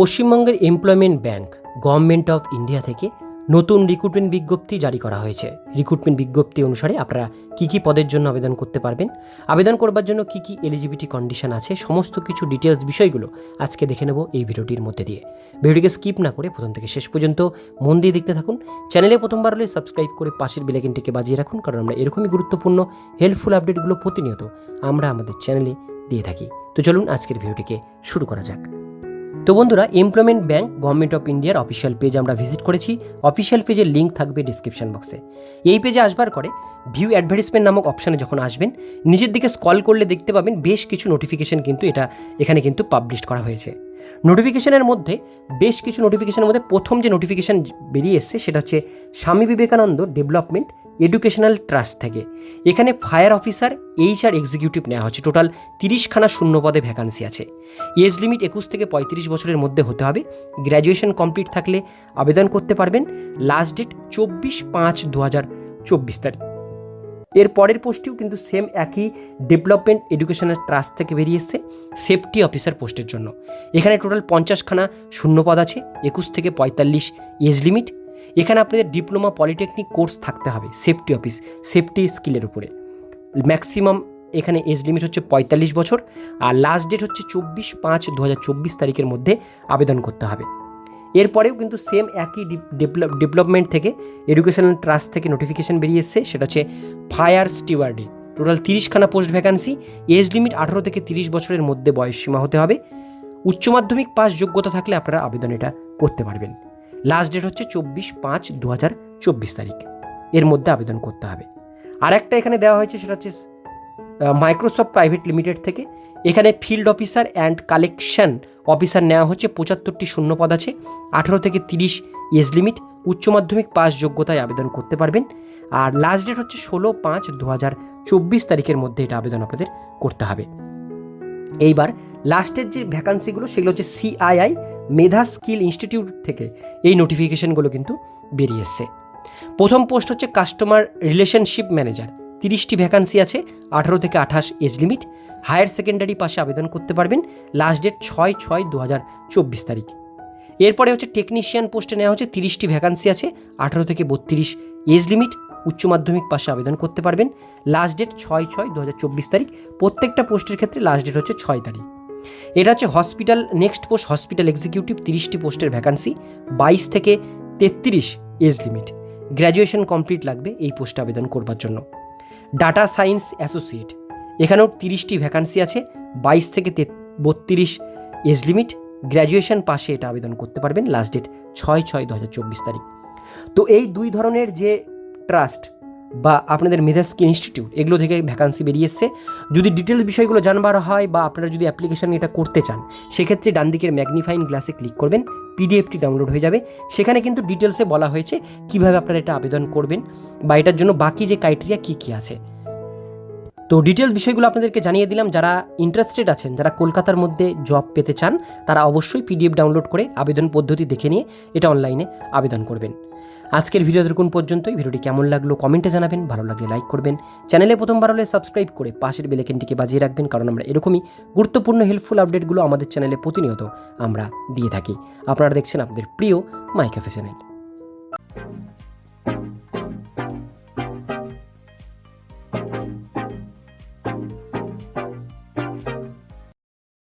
পশ্চিমবঙ্গের employment bank, government of India থেকে নতুন রিক্রুটমেন্ট বিজ্ঞপ্তি জারি করা হয়েছে। রিক্রুটমেন্ট বিজ্ঞপ্তি অনুসারে আপনারা কী কী পদের জন্য আবেদন করতে পারবেন, আবেদন করবার জন্য কী কী এলিজিবিলিটি কন্ডিশন আছে, সমস্ত কিছু ডিটেলস বিষয়গুলো আজকে দেখে নেব এই ভিডিওটির মধ্যে দিয়ে। ভিডিওটিকে স্কিপ না করে প্রথম থেকে শেষ পর্যন্ত মন দিয়ে দেখতে থাকুন। চ্যানেলে প্রথমবার হলে সাবস্ক্রাইব করে পাশের বেলাইকনটিকে বাজিয়ে রাখুন, কারণ আমরা এরকমই গুরুত্বপূর্ণ হেল্পফুল আপডেটগুলো প্রতিনিয়ত আমরা আমাদের চ্যানেলে দিয়ে থাকি। তো চলুন আজকের ভিডিওটিকে শুরু করা যাক। তো বন্ধুরা এমপ্লয়মেন্ট ব্যাংক, গভর্নমেন্ট অফ ইন্ডিয়ার অফিসিয়াল পেজ আমরা ভিজিট করেছি। অফিসিয়াল পেজের লিঙ্ক থাকবে ডিসক্রিপশন বক্সে। এই পেজে আসবার করে ভিউ অ্যাডভার্টিসমেন্ট নামক অপশানে যখন আসবেন নিজের দিকে স্কল করলে দেখতে পাবেন বেশ কিছু নোটিফিকেশন কিন্তু এটা এখানে কিন্তু পাবলিশ করা হয়েছে। নোটিফিকেশনের মধ্যে, বেশ কিছু নোটিফিকেশনের মধ্যে প্রথম যে নোটিফিকেশন বেরিয়ে এসছে, সেটা হচ্ছে Swami Vivekananda development educational trust থেকে। এখানে fire officer H R executive নেওয়া হচ্ছে। টোটাল তিরিশখানা শূন্য পদে ভ্যাকান্সি আছে। এজ লিমিট একুশ থেকে পঁয়ত্রিশ বছরের মধ্যে হতে হবে। গ্র্যাজুয়েশন কমপ্লিট থাকলে আবেদন করতে পারবেন। লাস্ট ডেট চব্বিশ পাঁচ দু হাজার চব্বিশ তারিখ। এর পরের পোস্টটিও কিন্তু সেম একই ডেভেলপমেন্ট এডুকেশনাল ট্রাস্ট থেকে বেরিয়ে এসছে, সেফটি অফিসার পোস্টের জন্য। এখানে টোটাল পঞ্চাশখানা শূন্যপদ আছে, একুশ থেকে পঁয়তাল্লিশ এজ লিমিট। এখানে আপনাদের ডিপ্লোমা পলিটেকনিক কোর্স থাকতে হবে সেফটি অফিস সেফটি স্কিলের উপরে। ম্যাক্সিমাম এখানে এজ লিমিট হচ্ছে পঁয়তাল্লিশ বছর, আর লাস্ট ডেট হচ্ছে চব্বিশ পাঁচ দু তারিখের মধ্যে আবেদন করতে হবে। এরপরেও কিন্তু সেম একই ডেভেলপ ডেভেলপমেন্ট থেকে এডুকেশনাল ট্রাস্ট থেকে নোটিফিকেশন বেরিয়ে এসছে, সেটা হচ্ছে ফায়ার স্টিওয়ার্ডে টোটাল তিরিশখানা পোস্ট ভ্যাকান্সি এজ লিমিট আঠারো থেকে তিরিশ বছরের মধ্যে বয়স সীমা হতে হবে। উচ্চ মাধ্যমিক পাস যোগ্যতা থাকলে আপনারা আবেদন এটা করতে পারবেন। লাস্ট ডেট হচ্ছে চব্বিশ পাঁচ দু হাজার চব্বিশ তারিখ। এর মধ্যে আবেদন করতে হবে। আর একটা এখানে দেওয়া হয়েছে, সেটা হচ্ছে মাইক্রোসফট প্রাইভেট লিমিটেড থেকে। এখানে field officer and collection officer নেওয়া হচ্ছে, পঁচাত্তরটি শূন্যপদ আছে, আঠেরো থেকে তিরিশ এজ লিমিট উচ্চ মাধ্যমিক পাস যোগ্যতায় আবেদন করতে পারবেন। আর লাস্ট ডেট হচ্ছে ষোলো পাঁচ দু হাজার চব্বিশ তারিখের মধ্যে এটা আবেদন আপনাদের করতে হবে। এইবার লাস্টের যে ভ্যাকান্সিগুলো সেগুলো হচ্ছে সিআইআই মেধা স্কিল ইনস্টিটিউট থেকে এই নোটিফিকেশনগুলো কিন্তু বেরিয়ে এসছে। প্রথম পোস্ট হচ্ছে কাস্টমার রিলেশনশিপ ম্যানেজার। তিরিশটি ভ্যাকান্সি আছে, আঠারো থেকে আঠাশ এজ লিমিট। হায়ার সেকেন্ডারি পাশে আবেদন করতে পারবেন, লাস্ট ডেট ছয় ছয় দু হাজার চব্বিশ তারিখ। এরপরে হচ্ছে টেকনিশিয়ান পোস্টে নেওয়া হচ্ছে তিরিশটি ভ্যাকান্সি আছে, আঠারো থেকে বত্রিশ এজ লিমিট। উচ্চ মাধ্যমিক পাশে আবেদন করতে পারবেন, লাস্ট ডেট ছয় ছয় দু তারিখ। প্রত্যেকটা পোস্টের ক্ষেত্রে লাস্ট ডেট হচ্ছে ছয় তারিখ। এটা হচ্ছে hospital, next post hospital executive, তিরিশটি পোস্টের ভ্যাকান্সি, বাইশ থেকে তেত্রিশ এজ লিমিট। গ্র্যাজুয়েশন কমপ্লিট লাগবে এই পোস্টে আবেদন করবার জন্য। ডাটা সায়েন্স অ্যাসোসিয়েট, এখানেও তিরিশটি ভ্যাকান্সি আছে, বাইশ থেকে বত্রিশ এজ লিমিট। গ্র্যাজুয়েশন পাশে এটা আবেদন করতে পারবেন, লাস্ট ডেট ছয় ছয় দু হাজার চব্বিশ তারিখ। তো এই দুই ধরনের যে ট্রাস্ট বা আপনাদের মেধাস্কি ইনস্টিটিউট, এগুলো থেকে ভ্যাকান্সি বেরিয়ে এসছে যদি ডিটেলস বিষয়গুলো জানবার হয় বা আপনারা যদি অ্যাপ্লিকেশান এটা করতে চান, সেক্ষেত্রে ডান দিকের গ্লাসে ক্লিক করবেন পিডিএফটি ডাউনলোড হয়ে যাবে। সেখানে কিন্তু ডিটেলসে বলা হয়েছে কীভাবে আপনারা এটা আবেদন করবেন বা এটার জন্য বাকি যে ক্রাইটেরিয়া কী কী আছে। তো ডিটেলস বিষয়গুলো আপনাদেরকে জানিয়ে দিলাম, যারা ইন্টারেস্টেড আছেন, যারা কলকাতার মধ্যে জব পেতে চান, তারা অবশ্যই পিডিএফ ডাউনলোড করে আবেদন পদ্ধতি দেখে নিয়ে এটা অনলাইনে আবেদন করবেন। আজকের ভিডিও দেখুন পর্যন্তই। ভিডিওটি কেমন লাগল কমেন্টে জানাবেন, ভালো লাগলে লাইক করবেন। চ্যানেলে প্রথমবার হলে সাবস্ক্রাইব করে পাশের বেলেকেনটিকে বাজিয়ে রাখবেন, কারণ আমরা এরকমই গুরুত্বপূর্ণ হেল্পফুল আপডেটগুলো আমাদের চ্যানেলে প্রতিনিয়ত আমরা দিয়ে থাকি। আপনারা দেখছেন আপনাদের প্রিয় মাইকা চ্যানেল